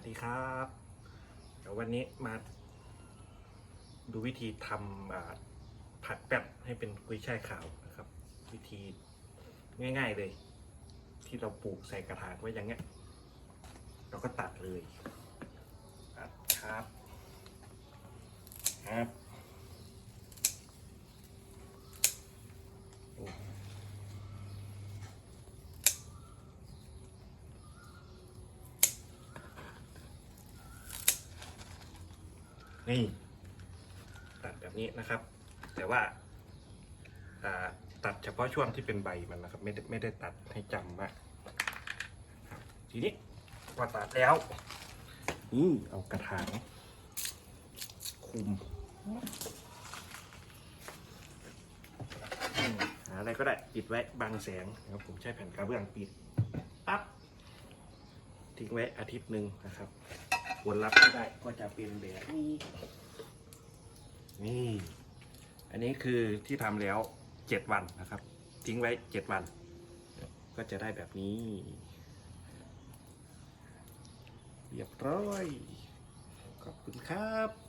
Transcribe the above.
วัสดีครับเดี๋ยววันนี้มาดูวิธีทำผัดแป๊บให้เป็นกุ้ยช่ายขาวนะครับ วิธีง่าย ๆเลย ที่เราปลูกใส่กระถางไว้อย่างเงี้ย เราก็ตัดเลยตัดครับครับ นี่ตัดแบบนี้นะครับ แต่ว่าตัดเฉพาะช่วงที่เป็นใบมันนะครับ ไม่ได้ไม่ได้ตัดให้จำมากทีนี้พอตัดแล้วนี่เอากระถางคุมอืมหาอะไรก็ได้ปิดไว้บังแสงนะครับผมใช้แผ่นกระเบื้องปิดปั๊บทิ้งไว้อาทิตย์หนึ่งนะครับ ผลลัพธ์ที่ได้ก็จะเป็นแบบนี้นี่ อันนี้คือที่ทำแล้วเจ็ดวันนะครับ ทิ้งไว้เจ็ดวัน ก็จะได้แบบนี้ เรียบร้อย ขอบคุณครับ